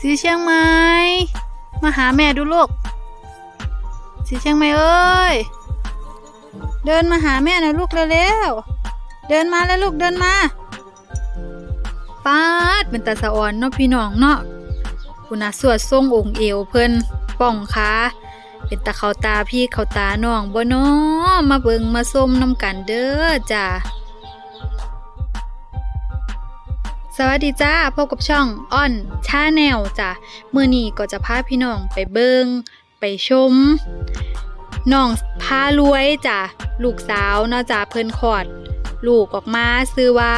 สีเชียงใหม่มาหาแม่ดูลูก สีเชียงใหม่เอ้ย เดินมาหาแม่น่อยลูกเร็วๆ เดินมาแล้วลูกเดินมาป้าดเป็นตาสะอ่อนเนาะพี่น้องเนาะคุณน่ะสวดทรงองค์เอวเพิ่นป่องขาเป็นตาเขาตาพี่เขาตาน้องบ่น้อมาเบิงมาส้มน้ำกันเด้อจ้า สวัสดีจ้าพบกับช่องอ้อนชาแนลจ้ะมือนี้ก็จะพาพี่น้องไปเบิงไปชมน้องพารวยจ้ะลูกสาวเนาะจ้ะเพิ่นคลอด ลูกออกมาซื้อว่า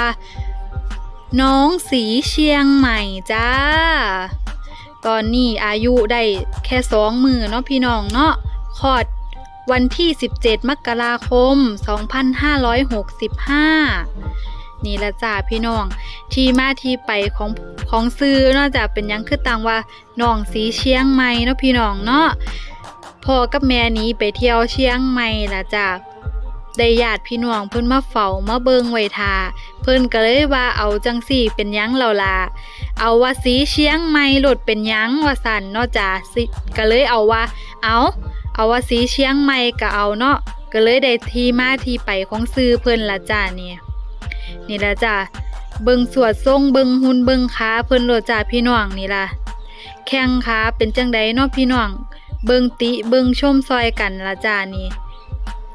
น้องสีเชียงใหม่จ้า ตอนนี้อายุได้แค่สองมือเนาะพี่น้องเนาะคลอดวันที่ 17 มกราคม 2565 นี่ละจ้าพี่น้อง ที่มาที่ไปของของซื้อนอกจากเป็นยังคือตังว่าน้องสีเชียงใหม่เนาะพี่น้องเนาะพ่อกับแม่นี้ไปเที่ยวเชียงใหม่ละจ้าได้ญาติพี่น้องเพิ่นมาเฝ้ามาเบิงไว้ทาเพิ่นก็เลยว่าเอาจังสี่เป็นยังเราล่ะเอาว่าสีเชียงใหม่โลดเป็นยังว่าสันเนาะจ้าสิก็เลยเอาว่า เอาเอาว่าสีเชียงใหม่ก็เอาเนาะก็เลยได้ที่มาที่ไปของซื้อเพิ่นละจ้าเนี่ย นี่ละจ้ะเบิงสวดทรงเบิงหุ่นเบิงขาเพิ่นโลจ้าพี่น้องนี่ละแข้งขาเป็นจังใดเนาะพี่น้อง เบิงติเบิงชมซอยกันละจ้านี่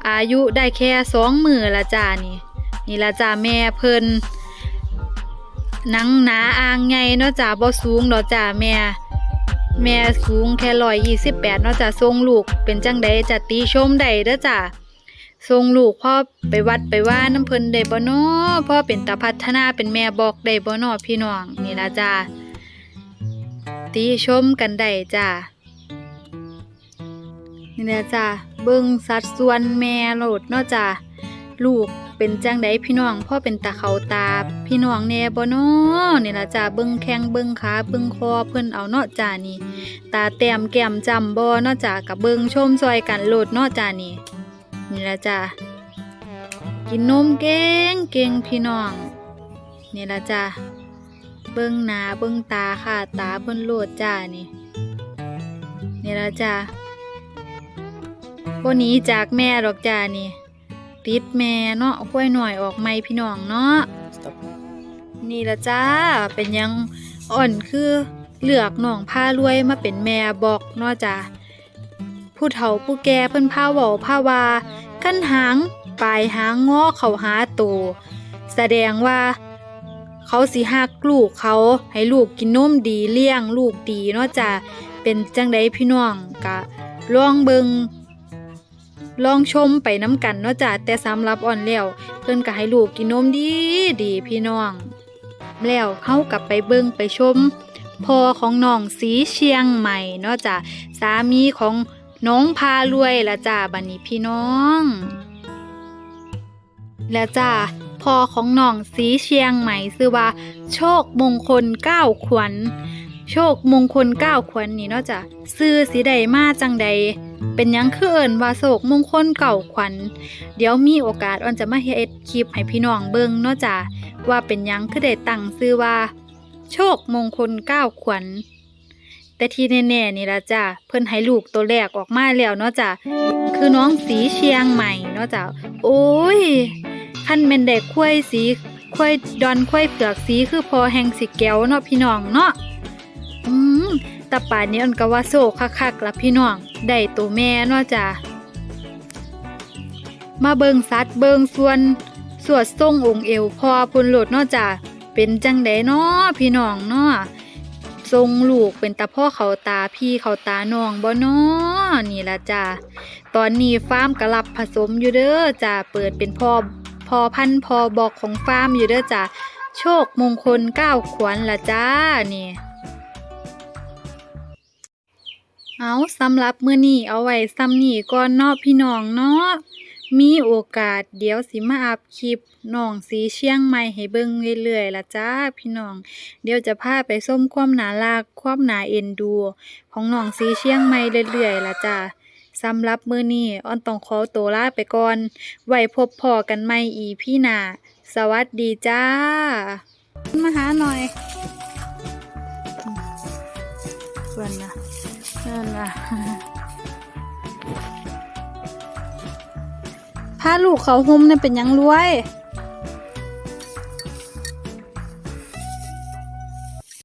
อายุได้แค่สองมือละจ้านี่ นี่ละจ้าแม่เพิ่นหนังหนาอ่างใหญ่เนาะจ้าบ่สูงเนาะจ้าแม่ แม่สูงแค่ร้อยยี่สิบแปดเนาะจ้าทรงลูกเป็นจังใดจะติชมได้เด้อจ้า ทรงลูกพ่อไปวัดไปว่าน้ำเพิ่นได้บ่นอพ่อเป็นตาพัฒนาเป็นแม่บอกได้บ่นอพี่น้องนี่ละจ้าตีชมกันได้จ้านี่ละจ้าเบิ่งสัดส่วนแม่โหลดเนาะจ้าลูกเป็นจังไดพี่น้องพ่อเป็นตาเขาตา พี่น้องแน่บ่นอนี่ละจ้าเบิ่งแข้งเบิ่งขาเบิ่งคอเพิ่นเอาเนาะจ้านี่ ตาแต้มแก้มจำบ่เนาะจ้ากับเบิ่งชมซอยกันโหลดเนาะจ้านี่ นี่ละจ้ะกินนมเก่งเก่งพี่น้อง นี่ละจ้ะเบิ้งหนาเบิ้งตาค่ะ ตาเบิ้นโลดจ้านี่ นี่ละจ้ะพวกนี้จากแม่ดอกจ้านี่ ติดแม่เนาะค่อยหน่อยออกไม่พี่น้องเนาะนี่ละจ้าเป็นหยังอ่อนคือเลือกน้องพารวยมาเป็นแม่บอกเนาะจ้า ผู้เฒ่าผู้แก่เพิ่นพาเว้าพาว่าขั้นหางปลายหางงอเขาหาตัวแสดงว่า เขาสิหักลูกเขาให้ลูกกินนมดีเลี้ยง ลูกดีเนาะจ้ะเป็นจังไดพี่น้องกะลองเบิงลองชมไปน้ำกันเนาะจ้ะแต่สำหรับอ่อนแล้วเพิ่นก็ให้ลูกกินนมดีดีพี่น้อง แล้วเฮากลับไปเบิงไปชมพ่อของน้องสีเชียงใหม่เนาะจ้ะสามีของ น้องพารวยละจ้าบันนี้พี่น้องและจ้าพ่อของน้องสีเชียงใหม่ชื่อว่า โชคมงคลเก้าขวัญ โชคมงคลเก้าขวัญนี่เนาะจ้ะซื้อสีใดมาจังใด เป็นยังคือเอิญว่าโศกมงคลเก่าขวัญ เดี๋ยวมีโอกาสออนจะมาเฮ็ดคลิปให้พี่น้องเบิ่งเนาะจ้ะว่าเป็นยังคือได้ตั้งชื่อว่า โชคมงคลเก้าขวัญ แต่ที่แน่ๆนี่ละจ้ะเพิ่นให้ลูกตัวแรกออกมาแล้วเนาะจ้ะคือน้องสีเชียงใหม่เนาะจ้ะโอ้ยคันแม่นได้ควายสีควายดอนควายเผือกสีคือพอแห่งสิแก้วเนาะพี่น้องเนาะอืมแต่ป่านนี้อันก็ว่าโซคักๆละพี่น้องได้ตัวแม่เนาะจ้ะมาเบิงสัตว์เบิงส่วนสวดทรงองค์เอวพอพุนหลดเนาะจ้ะเป็นจังไดเนาะพี่น้องเนาะ ทรงลูกเป็นตาพ่อเขาตาพี่เขาตาน้องบ่นอนี่ละจ้าตอนนี้ฟาร์มกระลับผสมอยู่เด้อจ้าเปิดเป็นพ่อพอพันพอบอกของฟาร์มอยู่เด้อจ้าโชคมงคลก้าวขวัญละจ้านี่เอาสำหรับมื้อนี้เอาไว้ซ้ำนี่ก่อนเนาะพี่น้องเนาะ มีโอกาสเดี๋ยวสิมาอัพคลิปน้องสีเชียงใหม่ให้เบิ่งเรื่อยๆละจ้าพี่น้อง เดี๋ยวจะพาไปส้มความหนาลากความหนาเอ็นดู ของน้องสีเชียงใหม่เรื่อยๆละจ้าสำหรับมื้อนี้อ้อนต้องขอตัวลาไปก่อน ไว้พบพอกันใหม่อีพี่หนาสวัสดีจ้า มาหาหน่อยพื่อนนะเนั่นนะาลูกเขาห่มเนี่ยเป็นยังรวย